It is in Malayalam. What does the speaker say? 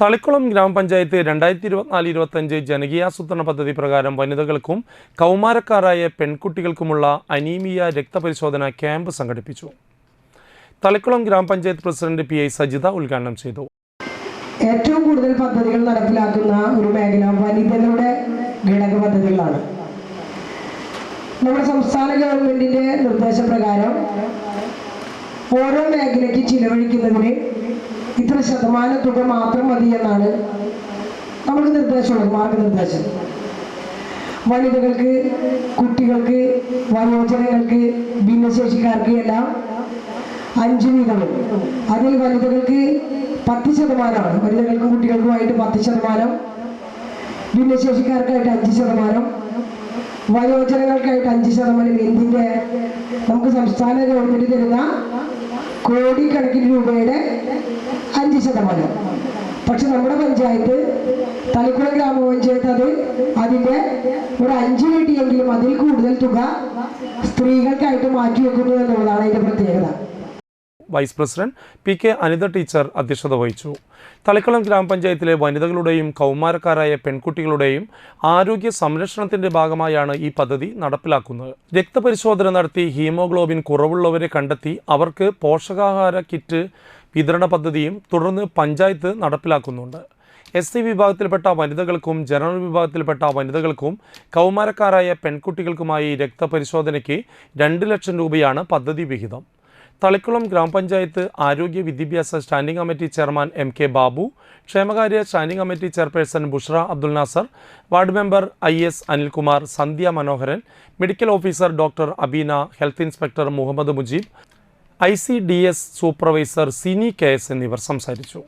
തളിക്കുളം ഗ്രാമപഞ്ചായത്ത് രണ്ടായിരത്തി ഇരുപത്തിനാല് ഇരുപത്തഞ്ച് ജനകീയാസൂത്രണ പദ്ധതി പ്രകാരം വനിതകൾക്കും കൗമാരക്കാരായ പെൺകുട്ടികൾക്കുമുള്ള അനീമിയ രക്തപരിശോധന ക്യാമ്പ് സംഘടിപ്പിച്ചു. തളിക്കുളം ഗ്രാമപഞ്ചായത്ത് പ്രസിഡന്റ് പി ഐ സജിത ഉദ്ഘാടനം ചെയ്തു. ഏറ്റവും കൂടുതൽ പദ്ധതികൾ നടപ്പിലാക്കുന്ന ഒരു മേഖല വനിതകളുടെ ഘടക പദ്ധതികളാണ്. നമ്മുടെ സംസ്ഥാന ഗവൺമെന്റിന്റെ നിർദ്ദേശപ്രകാരം ഓരോ മേഖലയ്ക്ക് ചിലവഴിക്കുന്നതിന് ഇത്ര ശതമാനം തുക മാത്രം മതി എന്നാണ് നമുക്ക് നിർദ്ദേശമുള്ളത് മാർഗനിർദ്ദേശം. വനിതകൾക്ക് കുട്ടികൾക്ക് വയോജനങ്ങൾക്ക് ഭിന്നശേഷിക്കാർക്ക് എല്ലാം അഞ്ച് വീതവും അതിൽ വനിതകൾക്ക് പത്ത് ശതമാനമാണ്. വനിതകൾക്കും കുട്ടികൾക്കുമായിട്ട് പത്ത് ശതമാനം ഭിന്നശേഷിക്കാർക്കായിട്ട് അഞ്ച് ശതമാനം വയോജനങ്ങൾക്കായിട്ട് അഞ്ച് ശതമാനം എന്തിന്റെ? നമുക്ക് സംസ്ഥാന ഗവൺമെന്റ് തരുന്ന കോടിക്കണക്കിന് രൂപയുടെ അഞ്ച് ശതമാനം. പക്ഷെ നമ്മുടെ പഞ്ചായത്ത് തളിക്കുളം ഗ്രാമപഞ്ചായത്ത് അത് അതിന്റെ ഒരു അഞ്ച് കിട്ടിയെങ്കിലും അതിൽ കൂടുതൽ തുക സ്ത്രീകൾക്കായിട്ട് മാറ്റിവെക്കുന്നു എന്നുള്ളതാണ് അതിന്റെ പ്രത്യേകത. Vice president P K Anitha teacher അധ്യക്ഷത വഹിച്ചു. തളിക്കുളം ഗ്രാമപഞ്ചായത്തിലെ വനിതകളുടെയും കൗമാരക്കാരായ പെൺകുട്ടികളുടെയും ആരോഗ്യ സംരക്ഷണത്തിന്റെ ഭാഗമായാണ് ഈ പദ്ധതി നടപ്പിലാക്കുന്നത്. രക്തപരിശോധന നടത്തി ഹീമോഗ്ലോബിൻ കുറവുള്ളവരെ കണ്ടെത്തി അവർക്ക് പോഷകാഹാര കിറ്റ് വിതരണ പദ്ധതിയും തുടർന്ന് പഞ്ചായത്ത് നടപ്പിലാക്കുന്നുണ്ട്. എസ് സി വിഭാഗത്തിൽപ്പെട്ട വനിതകൾക്കും ജനറൽ വിഭാഗത്തിൽപ്പെട്ട വനിതകൾക്കും കൗമാരക്കാരായ പെൺകുട്ടികൾക്കുമായി രക്തപരിശോധനയ്ക്ക് രണ്ട് ലക്ഷം രൂപയാണ് പദ്ധതി വിഹിതം. തളിക്കുളം ഗ്രാമപഞ്ചായത്ത് ആരോഗ്യ വിദ്യാഭ്യാസ standing committee chairman M K Babu ക്ഷേമകാര്യ standing committee chairperson Bushra Abdul Nasar ward member I S Anilkumar Sandhya Manoharan medical officer doctor Abeena health inspector Muhammad Mujeeb I C D S supervisor Sini K S എന്നിവർ സംസാരിച്ചു